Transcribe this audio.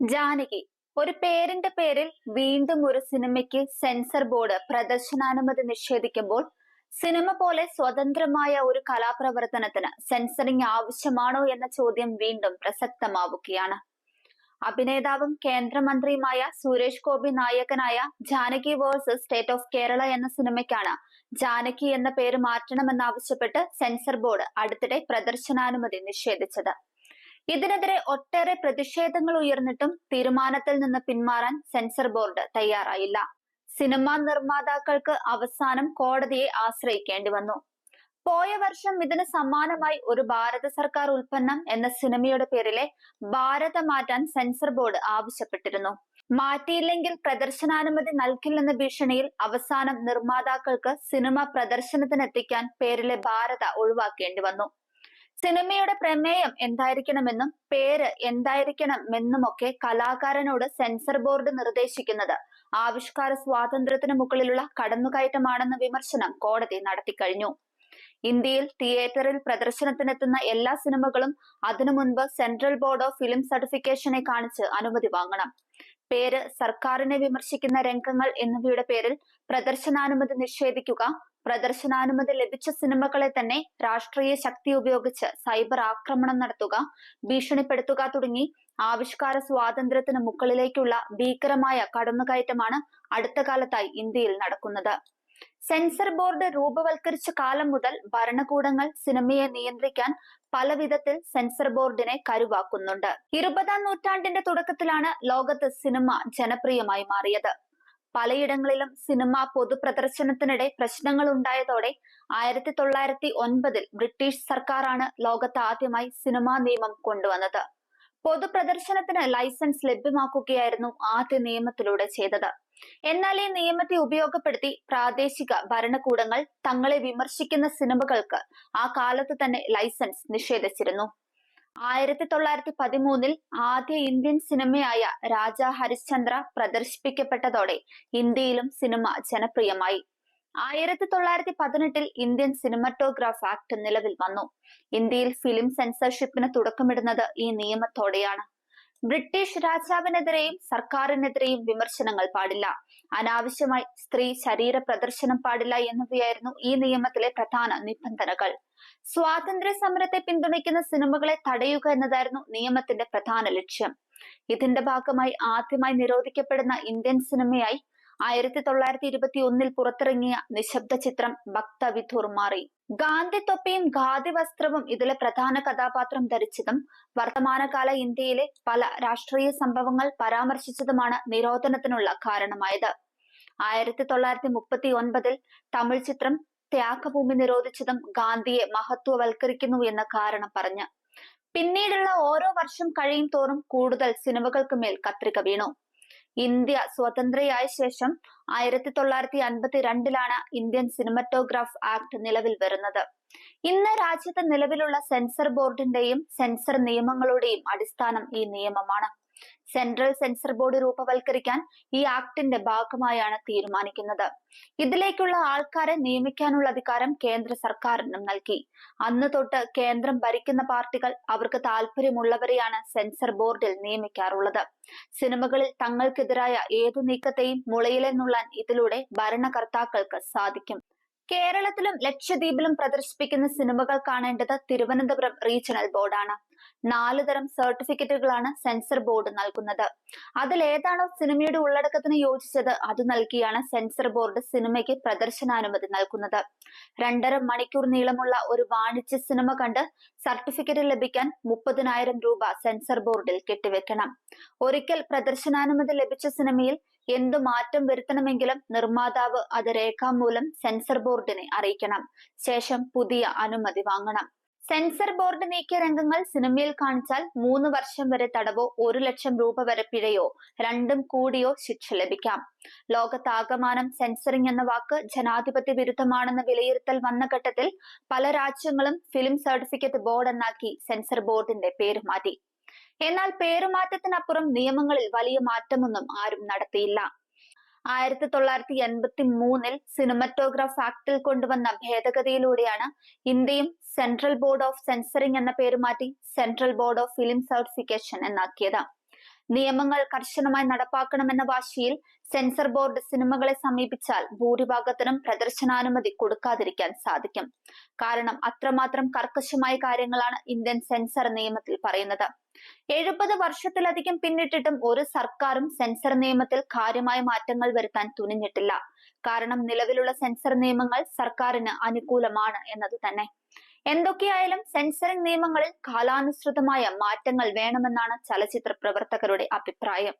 ജാനകി ഒരു പേരിന്റെ പേരിൽ വീണ്ടും ഒരു സിനിമയ്ക്ക് സെൻസർ ബോർഡ് പ്രദർശനാനുമതി നിഷേധിക്കുമ്പോൾ സിനിമ പോലെ സ്വതന്ത്രമായ ഒരു കലാപ്രവർത്തനത്തിന് സെൻസറിംഗ് ആവശ്യമാണോ എന്ന ചോദ്യം വീണ്ടും പ്രസക്തമാവുകയാണ്. അഭിനേതാവും കേന്ദ്രമന്ത്രിയുമായ സുരേഷ് ഗോപി നായകനായ Janaki versus state of Kerala എന്ന സിനിമയ്ക്കാണ് ജാനകി എന്ന പേര് മാറ്റണമെന്നാവശ്യപ്പെട്ട് സെൻസർ ബോർഡ് അടുത്തിടെ പ്രദർശനാനുമതി നിഷേധിച്ചത്. ഇതിനെതിരെ ഒട്ടേറെ പ്രതിഷേധങ്ങൾ ഉയർന്നിട്ടും തീരുമാനത്തിൽ നിന്ന് പിന്മാറാൻ സെൻസർ ബോർഡ് തയ്യാറായില്ല. സിനിമാ നിർമ്മാതാക്കൾക്ക് അവസാനം കോടതിയെ ആശ്രയിക്കേണ്ടി വന്നു. പോയ വർഷം ഇതിന് സമാനമായി ഒരു ഭാരത സർക്കാർ ഉൽപ്പന്നം എന്ന സിനിമയുടെ പേരിലെ ഭാരത മാറ്റാൻ സെൻസർ ബോർഡ് ആവശ്യപ്പെട്ടിരുന്നു. മാറ്റിയില്ലെങ്കിൽ പ്രദർശനാനുമതി നൽകില്ലെന്ന ഭീഷണിയിൽ അവസാനം നിർമ്മാതാക്കൾക്ക് സിനിമ പ്രദർശനത്തിനെത്തിക്കാൻ പേരിലെ ഭാരത ഒഴിവാക്കേണ്ടി വന്നു. സിനിമയുടെ പ്രമേയം എന്തായിരിക്കണമെന്നും പേര് എന്തായിരിക്കണമെന്നുമൊക്കെ കലാകാരനോട് സെൻസർ ബോർഡ് നിർദ്ദേശിക്കുന്നത്. ആവിഷ്കാര സ്വാതന്ത്ര്യത്തിന് മുകളിലുള്ള കടന്നുകയറ്റമാണെന്ന വിമർശനം കോടതി നടത്തിക്കഴിഞ്ഞു. ഇന്ത്യയിൽ തിയേറ്ററിൽ പ്രദർശനത്തിനെത്തുന്ന എല്ലാ സിനിമകളും അതിനു മുൻപ് സെൻട്രൽ ബോർഡ് ഓഫ് ഫിലിം സർട്ടിഫിക്കേഷനെ കാണിച്ച് അനുമതി വാങ്ങണം. പേര് സർക്കാരിനെ വിമർശിക്കുന്ന രംഗങ്ങൾ എന്നിവയുടെ പേരിൽ പ്രദർശനാനുമതി നിഷേധിക്കുക. പ്രദർശനാനുമതി ലഭിച്ച സിനിമകളെ തന്നെ രാഷ്ട്രീയ ശക്തി ഉപയോഗിച്ച് സൈബർ ആക്രമണം നടത്തുക ഭീഷണിപ്പെടുത്തുക തുടങ്ങി ആവിഷ്കാര സ്വാതന്ത്ര്യത്തിന് മുകളിലേക്കുള്ള ഭീകരമായ കടന്നുകയറ്റമാണ് അടുത്ത കാലത്തായി ഇന്ത്യയിൽ നടക്കുന്നത്. സെൻസർ ബോർഡ് രൂപവൽക്കരിച്ച കാലം മുതൽ ഭരണകൂടങ്ങൾ സിനിമയെ നിയന്ത്രിക്കാൻ പല വിധത്തിൽ സെൻസർ ബോർഡിനെ കരുവാക്കുന്നുണ്ട്. ഇരുപതാം നൂറ്റാണ്ടിന്റെ തുടക്കത്തിലാണ് ലോകത്ത് സിനിമ ജനപ്രിയമായി മാറിയത്. പലയിടങ്ങളിലും സിനിമ പൊതുപ്രദർശനത്തിനിടെ പ്രശ്നങ്ങൾ ഉണ്ടായതോടെ ആയിരത്തി തൊള്ളായിരത്തി ഒൻപതിൽ ബ്രിട്ടീഷ് സർക്കാരാണ് ലോകത്ത് ആദ്യമായി സിനിമാ നിയമം കൊണ്ടുവന്നത്. പൊതുപ്രദർശനത്തിന് ലൈസൻസ് ലഭ്യമാക്കുകയായിരുന്നു ആദ്യ നിയമത്തിലൂടെ ചെയ്തത്. എന്നാൽ ഈ നിയമത്തെ ഉപയോഗപ്പെടുത്തി പ്രാദേശിക ഭരണകൂടങ്ങൾ തങ്ങളെ വിമർശിക്കുന്ന സിനിമകൾക്ക് ആ കാലത്ത് തന്നെ ലൈസൻസ് നിഷേധിച്ചിരുന്നു. ആയിരത്തി തൊള്ളായിരത്തി പതിമൂന്നിൽ ആദ്യ ഇന്ത്യൻ സിനിമയായ രാജ ഹരിശ്ചന്ദ്ര പ്രദർശിപ്പിക്കപ്പെട്ടതോടെ ഇന്ത്യയിലും സിനിമ ജനപ്രിയമായി. ആയിരത്തി തൊള്ളായിരത്തി പതിനെട്ടിൽ ഇന്ത്യൻ സിനിമറ്റോഗ്രാഫ് ആക്ട് നിലവിൽ വന്നു. ഇന്ത്യയിൽ ഫിലിം സെൻസർഷിപ്പിന് തുടക്കമിടുന്നത് ഈ നിയമത്തോടെയാണ്. ബ്രിട്ടീഷ് രാജാവിനെതിരെയും സർക്കാരിനെതിരെയും വിമർശനങ്ങൾ പാടില്ല. അനാവശ്യമായി സ്ത്രീ ശരീര പ്രദർശനം പാടില്ല എന്നിവയായിരുന്നു ഈ നിയമത്തിലെ പ്രധാന നിബന്ധനകൾ. സ്വാതന്ത്ര്യ സമരത്തെ പിന്തുണയ്ക്കുന്ന സിനിമകളെ തടയുക എന്നതായിരുന്നു നിയമത്തിന്റെ പ്രധാന ലക്ഷ്യം. ഇതിന്റെ ഭാഗമായി ആദ്യമായി നിരോധിക്കപ്പെടുന്ന ഇന്ത്യൻ സിനിമയായി ആയിരത്തി തൊള്ളായിരത്തി ഇരുപത്തി ഒന്നിൽ പുറത്തിറങ്ങിയ നിശബ്ദ ചിത്രം ഭക്ത വിധൂർ മാറി. ഗാന്ധി തൊപ്പിയും ഖാദി വസ്ത്രവും ഇതിലെ പ്രധാന കഥാപാത്രം ധരിച്ചതും വർത്തമാനകാല ഇന്ത്യയിലെ പല രാഷ്ട്രീയ സംഭവങ്ങൾ പരാമർശിച്ചതുമാണ് നിരോധനത്തിനുള്ള കാരണമായത്. ആയിരത്തി തൊള്ളായിരത്തി മുപ്പത്തി ഒൻപതിൽ തമിഴ് ചിത്രം ത്യാഗഭൂമി നിരോധിച്ചതും ഗാന്ധിയെ മഹത്വവൽക്കരിക്കുന്നു എന്ന കാരണം പറഞ്ഞു. പിന്നീടുള്ള ഓരോ വർഷം കഴിയും തോറും കൂടുതൽ സിനിമകൾക്ക് മേൽ കത്രിക വീണു. ഇന്ത്യ സ്വതന്ത്രയായ ശേഷം ആയിരത്തി തൊള്ളായിരത്തി അൻപത്തി രണ്ടിലാണ് ഇന്ത്യൻ സിനിമറ്റോഗ്രാഫ് ആക്ട് നിലവിൽ വരുന്നത്. ഇന്ന് രാജ്യത്ത് നിലവിലുള്ള സെൻസർ ബോർഡിന്റെയും സെൻസർ നിയമങ്ങളുടെയും അടിസ്ഥാനം ഈ നിയമമാണ്. സെൻട്രൽ സെൻസർ ബോർഡ് രൂപവൽക്കരിക്കാൻ ഈ ആക്ടിന്റെ ഭാഗമായാണ് തീരുമാനിക്കുന്നത്. ഇതിലേക്കുള്ള ആൾക്കാരെ നിയമിക്കാനുള്ള അധികാരം കേന്ദ്ര സർക്കാരിനും നൽകി. അന്ന് തൊട്ട് കേന്ദ്രം ഭരിക്കുന്ന പാർട്ടികൾ അവർക്ക് താല്പര്യമുള്ളവരെയാണ് സെൻസർ ബോർഡിൽ നിയമിക്കാറുള്ളത്. സിനിമകളിൽ തങ്ങൾക്കെതിരായ ഏതു നീക്കത്തെയും മുളയിലെ നുള്ളാൻ ഇതിലൂടെ ഭരണകർത്താക്കൾക്ക് സാധിക്കും. കേരളത്തിലും ലക്ഷദ്വീപിലും പ്രദർശിപ്പിക്കുന്ന സിനിമകൾ കാണേണ്ടത് തിരുവനന്തപുരം റീജിയണൽ ബോർഡാണ് നാല് തരം സർട്ടിഫിക്കറ്റുകളാണ് സെൻസർ ബോർഡ് നൽകുന്നത്. അതിൽ ഏതാണോ സിനിമയുടെ ഉള്ളടക്കത്തിന് യോജിച്ചത് അത് നൽകിയാണ് സെൻസർ ബോർഡ് സിനിമയ്ക്ക് പ്രദർശനാനുമതി നൽകുന്നത്. രണ്ടര മണിക്കൂർ നീളമുള്ള ഒരു വാണിജ്യ സിനിമ കണ്ട് സർട്ടിഫിക്കറ്റ് ലഭിക്കാൻ മുപ്പതിനായിരം രൂപ സെൻസർ ബോർഡിൽ കെട്ടിവെക്കണം. ഒരിക്കൽ പ്രദർശനാനുമതി ലഭിച്ച സിനിമയിൽ എന്തു മാറ്റം വരുത്തണമെങ്കിലും നിർമ്മാതാവ് അത് രേഖാമൂലം സെൻസർ ബോർഡിനെ അറിയിക്കണം. ശേഷം പുതിയ അനുമതി വാങ്ങണം. സെൻസർ ബോർഡ് നീക്കിയ രംഗങ്ങൾ സിനിമയിൽ കാണിച്ചാൽ മൂന്ന് വർഷം വരെ തടവോ ഒരു ലക്ഷം രൂപ വരെ പിഴയോ? രണ്ടും കൂടിയോ ശിക്ഷ ലഭിക്കാം. ലോകത്താകമാനം സെൻസറിംഗ് എന്ന വാക്ക് ജനാധിപത്യ വിരുദ്ധമാണെന്ന വിലയിരുത്തൽ വന്ന ഘട്ടത്തിൽ പല രാജ്യങ്ങളും ഫിലിം സർട്ടിഫിക്കറ്റ് ബോർഡ് എന്നാക്കി സെൻസർ ബോർഡിന്റെ പേര് മാറ്റി. എന്നാൽ പേരുമാറ്റത്തിനപ്പുറം നിയമങ്ങളിൽ വലിയ മാറ്റമൊന്നും ആരും നടത്തിയില്ല. ആയിരത്തി തൊള്ളായിരത്തി എൺപത്തി മൂന്നിൽ സിനിമറ്റോഗ്രാഫ് ആക്ടിൽ കൊണ്ടുവന്ന ഭേദഗതിയിലൂടെയാണ് ഇന്ത്യയും സെൻട്രൽ ബോർഡ് ഓഫ് സെൻസറിംഗ് എന്ന പേര് മാറ്റി central board of film certification എന്നാക്കിയത്. നിയമങ്ങൾ കർശനമായി നടപ്പാക്കണമെന്ന വാശിയിൽ സെൻസർ ബോർഡ് സിനിമകളെ സമീപിച്ചാൽ ഭൂരിഭാഗത്തിനും പ്രദർശനാനുമതി കൊടുക്കാതിരിക്കാൻ സാധിക്കും. കാരണം അത്രമാത്രം കർക്കശമായ കാര്യങ്ങളാണ് ഇന്ത്യൻ സെൻസർ നിയമത്തിൽ പറയുന്നത്. എഴുപത് വർഷത്തിലധികം പിന്നിട്ടിട്ടും ഒരു സർക്കാരും സെൻസർ നിയമത്തിൽ കാര്യമായ മാറ്റങ്ങൾ വരുത്താൻ തുനിഞ്ഞിട്ടില്ല. കാരണം നിലവിലുള്ള സെൻസർ നിയമങ്ങൾ സർക്കാരിന് അനുകൂലമാണ് എന്നത് തന്നെ. എന്തൊക്കെയായാലും സെൻസറിംഗ് നിയമങ്ങളിൽ കാലാനുസൃതമായ മാറ്റങ്ങൾ വേണമെന്നാണ് ചലച്ചിത്ര പ്രവർത്തകരുടെ അഭിപ്രായം.